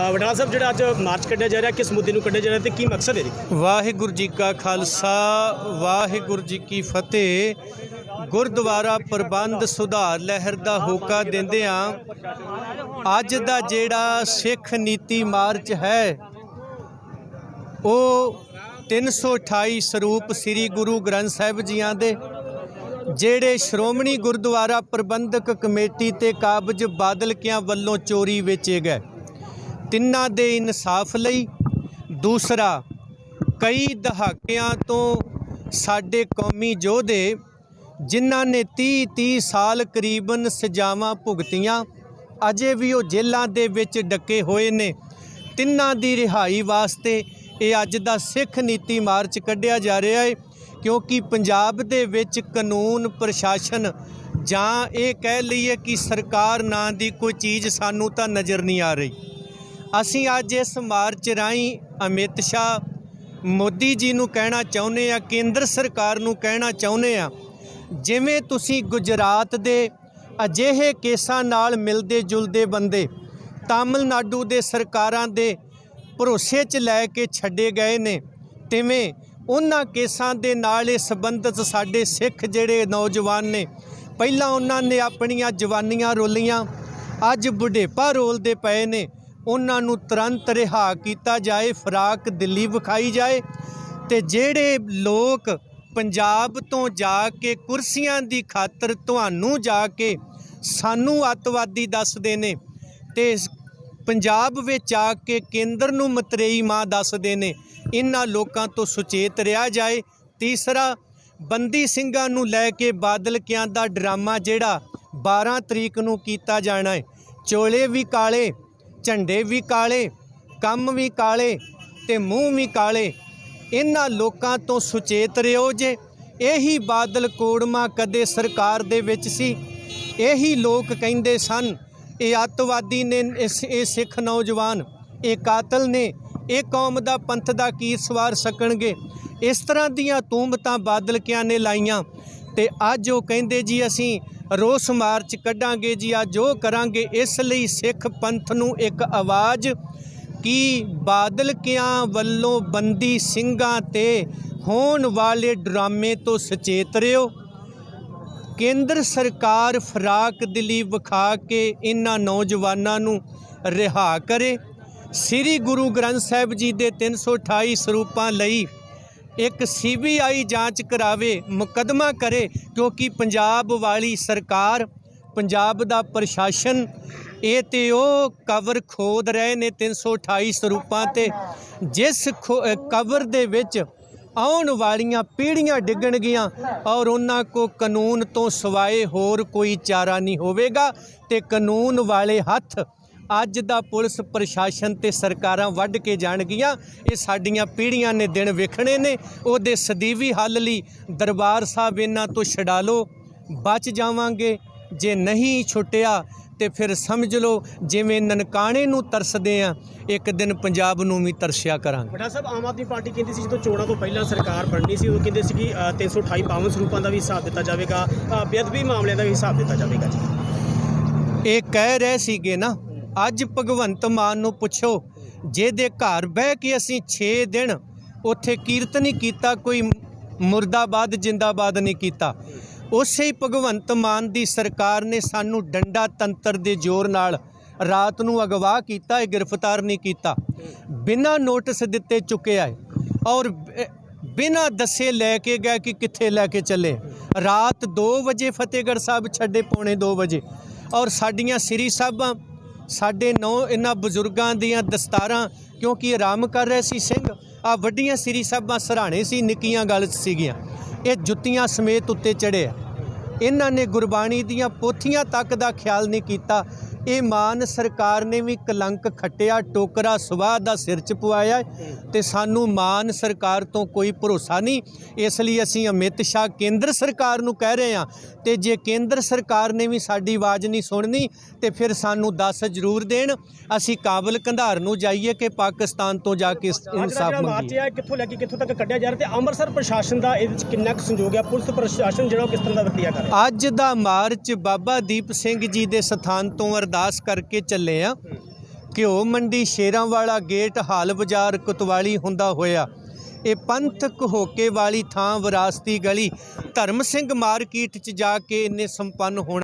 ਅ, ਵਡਾਲਾ ਸਾਹਿਬ ਜਿਹੜਾ ਅੱਜ ਮਾਰਚ ਕੱਢਿਆ ਜਾ ਰਿਹਾ ਕਿਸ ਮੁੱਦੇ ਨੂੰ ਕੱਢਿਆ ਜਾ ਰਿਹਾ ਤੇ ਕੀ ਮਕਸਦ ਹੈ ਜੀ ਵਾਹਿਗੁਰੂ ਜੀ ਕਾ ਖਾਲਸਾ ਵਾਹਿਗੁਰੂ ਜੀ ਕੀ ਫਤਿਹ। ਗੁਰਦੁਆਰਾ ਪ੍ਰਬੰਧ ਸੁਧਾਰ ਲਹਿਰ ਦਾ ਹੋਕਾ ਦਿੰਦਿਆਂ ਅੱਜ ਦਾ ਜਿਹੜਾ ਸਿੱਖ ਨੀਤੀ ਮਾਰਚ ਹੈ ਉਹ 328 ਸਰੂਪ ਸ੍ਰੀ ਗੁਰੂ ਗ੍ਰੰਥ ਸਾਹਿਬ ਜੀਆਂ ਦੇ ਜਿਹੜੇ ਸ਼੍ਰੋਮਣੀ ਗੁਰਦੁਆਰਾ ਪ੍ਰਬੰਧਕ ਕਮੇਟੀ ਤੇ ਕਾਬਜ ਬਾਦਲਕਿਆਂ ਵੱਲੋਂ ਚੋਰੀ ਵੇਚੇ ਗਏ। ਤਿੰਨਾਂ ਦੇ ਇਨਸਾਫ ਲਈ। ਦੂਸਰਾ, ਕਈ ਦਹਾਕਿਆਂ ਤੋਂ ਸਾਡੇ ਕੌਮੀ ਯੋਧੇ, ਜਿਨ੍ਹਾਂ ਨੇ 30 30 ਸਾਲ ਕਰੀਬਨ ਸਜ਼ਾਵਾਂ ਭੁਗਤੀਆਂ, ਅਜੇ ਵੀ ਉਹ ਜੇਲ੍ਹਾਂ ਦੇ ਵਿੱਚ ਡੱਕੇ ਹੋਏ ਨੇ। ਤਿੰਨਾਂ ਦੀ ਰਿਹਾਈ ਵਾਸਤੇ ਇਹ ਅੱਜ ਦਾ ਸਿੱਖ ਨੀਤੀ ਮਾਰਚ ਕੱਢਿਆ ਜਾ ਰਿਹਾ ਹੈ ਕਿਉਂਕਿ ਪੰਜਾਬ ਦੇ ਵਿੱਚ ਕਾਨੂੰਨ, ਪ੍ਰਸ਼ਾਸਨ ਜਾਂ ਇਹ ਕਹਿ ਲਈਏ ਕਿ ਸਰਕਾਰ ਨਾਂ ਦੀ ਕੋਈ ਚੀਜ਼ ਸਾਨੂੰ ਤਾਂ ਨਜ਼ਰ ਨਹੀਂ ਆ ਰਹੀ। ਅਸੀਂ ਅੱਜ ਇਸ ਮਾਰਚ ਰਾਹੀਂ ਅਮਿਤ ਸ਼ਾਹ ਮੋਦੀ ਜੀ ਨੂੰ ਕਹਿਣਾ ਚਾਹੁੰਦੇ ਆ ਕੇਂਦਰ ਸਰਕਾਰ ਨੂੰ ਕਹਿਣਾ ਚਾਹੁੰਦੇ ਆ ਜਿਵੇਂ ਤੁਸੀਂ ਗੁਜਰਾਤ ਦੇ ਅਜਿਹੇ ਕੇਸਾਂ ਨਾਲ ਮਿਲਦੇ ਜੁਲਦੇ ਬੰਦੇ ਤਾਮਿਲਨਾਡੂ ਦੇ ਸਰਕਾਰਾਂ ਦੇ ਭਰੋਸੇ 'ਚ ਲੈ ਕੇ ਛੱਡੇ ਗਏ ਨੇ, ਤਿਵੇਂ ਉਹਨਾਂ ਕੇਸਾਂ ਦੇ ਨਾਲ ਇਹ ਸੰਬੰਧਿਤ ਸਾਡੇ ਸਿੱਖ ਜਿਹੜੇ ਨੌਜਵਾਨ ਨੇ, ਪਹਿਲਾਂ ਉਹਨਾਂ ਨੇ ਆਪਣੀਆਂ ਜਵਾਨੀਆਂ ਰੋਲੀਆਂ, ਅੱਜ ਬੁਢੇਪਾ ਰੋਲਦੇ ਪਏ ਨੇ ਉਹਨਾਂ ਨੂੰ ਤੁਰੰਤ ਰਿਹਾ ਕੀਤਾ ਜਾਏ, ਫਰਾਕ ਦਿੱਲੀ ਵਿਖਾਈ ਜਾਏ ਤੇ ਜਿਹੜੇ ਲੋਕ ਪੰਜਾਬ ਤੋਂ ਜਾ ਕੇ ਕੁਰਸੀਆਂ ਦੀ ਖਾਤਰ ਤੁਹਾਨੂੰ ਜਾ ਕੇ ਸਾਨੂੰ ਅੱਤਵਾਦੀ ਦੱਸਦੇ ਨੇ ਤੇ ਪੰਜਾਬ ਵਿੱਚ ਆ ਕੇ ਕੇਂਦਰ ਨੂੰ ਮਤਰੇਈ ਮਾਂ ਦੱਸਦੇ ਨੇ, ਇਹਨਾਂ ਲੋਕਾਂ ਤੋਂ ਸੁਚੇਤ ਰਿਹਾ ਜਾਏ। ਤੀਸਰਾ, ਬੰਦੀ ਸਿੰਘਾਂ ਨੂੰ ਲੈ ਕੇ ਬਾਦਲਕਿਆਂ ਦਾ ਡਰਾਮਾ ਜਿਹੜਾ 12 ਤਰੀਕ ਨੂੰ ਕੀਤਾ ਜਾਣਾ ਹੈ। ਚੋਲੇ ਵੀ ਕਾਲੇ ਝੰਡੇ ਵੀ ਕਾਲੇ, ਕੰਮ ਵੀ ਕਾਲੇ ਤੇ ਮੂੰਹ ਵੀ ਕਾਲੇ। ਇਹਨਾਂ ਲੋਕਾਂ ਤੋਂ ਸੁਚੇਤ ਰਿਓ ਜੇ। ਇਹੀ ਬਾਦਲ ਕੋੜਮਾ ਕਦੇ ਸਰਕਾਰ ਦੇ ਵਿੱਚ ਸੀ। ਇਹੀ ਲੋਕ ਕਹਿੰਦੇ ਸਨ, ਇਹ ਅੱਤਵਾਦੀ ਨੇ ਇਸ, ਇਹ ਸਿੱਖ ਨੌਜਵਾਨ, ਇਹ ਕਾਤਲ ਨੇ, ਇਹ ਕੌਮ ਦਾ ਪੰਥ ਦਾ ਕੀ ਸਵਾਰ ਸਕਣਗੇ? ਇਸ ਤਰ੍ਹਾਂ ਦੀਆਂ ਤੂਮਤਾਂ ਬਾਦਲਕਿਆਂ ਨੇ ਲਾਈਆਂ? ਤੇ ਅੱਜ ਉਹ ਕਹਿੰਦੇ ਜੀ ਅਸੀਂ ਰੋਸ ਮਾਰਚ ਕੱਢਾਂਗੇ ਜੀ, ਆ ਜੋ ਕਰਾਂਗੇ, ਇਸ ਲਈ ਸਿੱਖ ਪੰਥ ਨੂੰ ਇੱਕ ਆਵਾਜ਼ ਕਿ ਬਾਦਲਕਿਆਂ ਵੱਲੋਂ ਬੰਦੀ ਸਿੰਘਾਂ ਤੇ ਹੋਣ ਵਾਲੇ ਡਰਾਮੇ ਤੋਂ ਸੁਚੇਤ ਰਿਓ ਕੇਂਦਰ ਸਰਕਾਰ ਫਰਾਕ ਦਿਲੀ ਵਿਖਾ ਕੇ ਇਹਨਾਂ ਨੌਜਵਾਨਾਂ ਨੂੰ ਰਿਹਾ ਕਰੇ। ਸ੍ਰੀ ਗੁਰੂ ਗ੍ਰੰਥ ਸਾਹਿਬ ਜੀ ਦੇ 328 ਸਰੂਪਾਂ ਲਈ ਇੱਕ ਸੀਬੀਆਈ ਜਾਂਚ ਕਰਾਵੇ, ਮੁਕੱਦਮਾ ਕਰੇ, ਕਿਉਂਕਿ ਪੰਜਾਬ ਵਾਲੀ ਸਰਕਾਰ, ਪੰਜਾਬ ਦਾ ਪ੍ਰਸ਼ਾਸਨ, ਇਹ ਤੇ ਉਹ ਕਵਰ ਖੋਦ ਰਹੇ ਨੇ 328 ਸਰੂਪਾਂ ਤੇ, ਜਿਸ ਖੋ- ਕਵਰ ਦੇ ਵਿੱਚ ਆਉਣ ਵਾਲੀਆਂ ਪੀੜ੍ਹੀਆਂ ਡਿੱਗਣਗੀਆਂ ਔਰ ਉਹਨਾਂ ਕੋ ਕਾਨੂੰਨ ਤੋਂ ਸਿਵਾਏ ਹੋਰ ਕੋਈ ਚਾਰਾ ਨਹੀਂ ਹੋਵੇਗਾ ਤੇ ਕਾਨੂੰਨ ਵਾਲੇ ਹੱਥ ਅੱਜ ਦਾ ਪੁਲਿਸ ਪ੍ਰਸ਼ਾਸਨ ਤੇ ਸਰਕਾਰਾਂ ਵੱਢ ਕੇ ਜਾਣਗੀਆਂ। ਇਹ ਸਾਡੀਆਂ ਪੀੜ੍ਹੀਆਂ ਨੇ ਦਿਨ ਵੇਖਣੇ ਨੇ। ਉਹਦੇ ਸਦੀਵੀ ਹੱਲ ਲਈ ਦਰਬਾਰ ਸਾਹਿਬ ਇਹਨਾਂ ਤੋਂ ਛਡਾ ਲਓ ਬਚ ਜਾਵਾਂਗੇ। ਜੇ ਨਹੀਂ ਛੁੱਟਿਆ ਤੇ ਫਿਰ ਸਮਝ ਲਓ ਜਿਵੇਂ ਨਨਕਾਣੇ ਨੂੰ ਤਰਸਦੇ ਆ ਇੱਕ ਦਿਨ ਪੰਜਾਬ ਨੂੰ ਵੀ ਤਰਸਿਆ ਕਰਾਂਗੇ। ਵਡਾਲਾ ਸਾਹਿਬ ਆਮ ਆਦਮੀ ਪਾਰਟੀ ਕਹਿੰਦੀ ਸੀ ਜਦੋਂ ਚੋਣਾਂ ਤੋਂ ਪਹਿਲਾਂ ਸਰਕਾਰ ਬਣਨੀ ਸੀ ਉਹ ਕਹਿੰਦੇ ਸੀ ਕਿ ਅ, 328 ਪਾਵਨ ਸਰੂਪਾਂ ਦਾ ਵੀ ਹਿਸਾਬ ਦਿੱਤਾ ਜਾਵੇਗਾ ਬੇਅਦਬੀ ਮਾਮਲਿਆਂ ਦਾ ਵੀ ਹਿਸਾਬ ਦਿੱਤਾ ਜਾਵੇਗਾ ਜੀ। ਇਹ ਕਹਿ ਰਹੇ ਸੀਗੇ ਨਾ ਅੱਜ ਭਗਵੰਤ ਮਾਨ ਨੂੰ ਪੁੱਛੋ, ਜਿਹਦੇ ਘਰ ਬਹਿ ਕੇ ਅਸੀਂ 6 ਦਿਨ ਉੱਥੇ ਕੀਰਤਨ ਨਹੀਂ ਕੀਤਾ, ਕੋਈ ਮੁਰਦਾਬਾਦ, ਜਿੰਦਾਬਾਦ ਨਹੀਂ ਕੀਤਾ। ਉਸੇ ਹੀ ਭਗਵੰਤ ਮਾਨ ਦੀ ਸਰਕਾਰ ਨੇ ਸਾਨੂੰ ਡੰਡਾ ਤੰਤਰ ਦੇ ਜ਼ੋਰ ਨਾਲ ਰਾਤ ਨੂੰ ਅਗਵਾ ਕੀਤਾ ਹੈ ਗ੍ਰਿਫਤਾਰ ਨਹੀਂ ਕੀਤਾ। ਬਿਨਾਂ ਨੋਟਿਸ ਦਿੱਤੇ ਚੁੱਕਿਆ ਹੈ ਔਰ ਬਿਨਾਂ ਦੱਸੇ ਲੈ ਕੇ ਗਏ ਕਿ ਕਿੱਥੇ ਲੈ ਕੇ ਚੱਲੇ। ਰਾਤ 2 ਵਜੇ ਫਤਿਹਗੜ੍ਹ ਸਾਹਿਬ ਛੱਡੇ, ਪੌਣੇ 2 ਵਜੇ। ਔਰ ਸਾਡੀਆਂ ਸ੍ਰੀ ਸਾਹਿਬਾਂ ਸਾਡੇ ਨੌ ਇਹਨਾਂ ਬਜ਼ੁਰਗਾਂ ਦੀਆਂ ਦਸਤਾਰਾਂ ਕਿਉਂਕਿ ਆਰਾਮ ਕਰ ਰਹੇ ਸੀ ਸਿੰਘ। ਆ ਵੱਡੀਆਂ ਸ੍ਰੀ ਸਾਹਿਬਾਂ ਸਰਾਣੇ ਸੀ, ਨਿੱਕੀਆਂ ਗੱਲ ਸੀਗੀਆਂ। ਇਹ ਜੁੱਤੀਆਂ ਸਮੇਤ ਉੱਤੇ ਚੜ੍ਹੇ ਇਹਨਾਂ ਨੇ ਗੁਰਬਾਣੀ ਦੀਆਂ ਪੋਥੀਆਂ ਤੱਕ ਦਾ ਖਿਆਲ ਨਹੀਂ ਕੀਤਾ। ਇਹ ਮਾਨ ਸਰਕਾਰ ਨੇ ਵੀ ਕਲੰਕ ਖੱਟਿਆ ਟੋਕਰਾ ਸਵਾਹ ਦਾ ਸਿਰ ਚ ਪਵਾਇਆ ਤੇ ਸਾਨੂੰ ਮਾਨ ਸਰਕਾਰ ਤੋਂ ਕੋਈ ਭਰੋਸਾ ਨਹੀਂ। ਇਸ ਲਈ ਅਸੀਂ ਅਮਿਤ ਸ਼ਾਹ ਕੇਂਦਰ ਸਰਕਾਰ ਨੂੰ ਕਹਿ ਰਹੇ ਹਾਂ ਤੇ ਜੇ ਕੇਂਦਰ ਸਰਕਾਰ ਨੇ ਵੀ ਸਾਡੀ ਆਵਾਜ਼ ਨਹੀਂ ਸੁਣਨੀ ਤੇ ਫਿਰ ਸਾਨੂੰ ਦੱਸ ਜ਼ਰੂਰ ਦੇਣ। ਅਸੀਂ ਕਾਬਲ ਕੰਧਾਰ ਨੂੰ ਜਾਈਏ ਕਿ ਪਾਕਿਸਤਾਨ ਤੋਂ ਜਾ ਕੇ ਇਨਸਾਫ ਮੰਗੀਏ। ਕਿੱਥੋਂ ਲੈ ਕੇ ਕਿੱਥੋਂ ਤੱਕ ਕੱਢਿਆ ਜਾ ਰਿਹਾ ਤੇ ਅੰਮ੍ਰਿਤਸਰ ਪ੍ਰਸ਼ਾਸਨ ਦਾ ਇਹਦੇ ਵਿੱਚ ਕਿੰਨਾ ਕੁ ਸੰਯੋਗ ਹੈ? ਪੁਲਿਸ ਪ੍ਰਸ਼ਾਸਨ ਜਿਹੜਾ ਉਹ ਕਿਸ ਤਰ੍ਹਾਂ ਦਾ ਵਰਤਿਆ ਕਰ ਰਿਹਾ? ਅੱਜ ਦਾ ਮਾਰਚ ਬਾਬਾ ਦੀਪ ਸਿੰਘ ਜੀ ਦੇ ਸਥਾਨ ਤੋਂ ਅਰਦਾਸ ਕਰਕੇ ਚੱਲੇ ਆ। ਘਿਓ ਮੰਡੀ ਸ਼ੇਰਾਂ ਵਾਲਾ ਗੇਟ ਹਾਲ ਬਾਜ਼ਾਰ ਕੁਤਵਾਲੀ ਹੁੰਦਾ ਹੋਇਆ। ਇਹ ਪੰਥਕ ਹੋਕੇ ਵਾਲੀ ਥਾਂ ਵਿਰਾਸਤੀ ਗਲੀ ਧਰਮ ਸਿੰਘ ਮਾਰਕੀਟ 'ਚ ਜਾ ਕੇ ਇਹਨੇ ਸੰਪੰਨ ਹੋਣਾ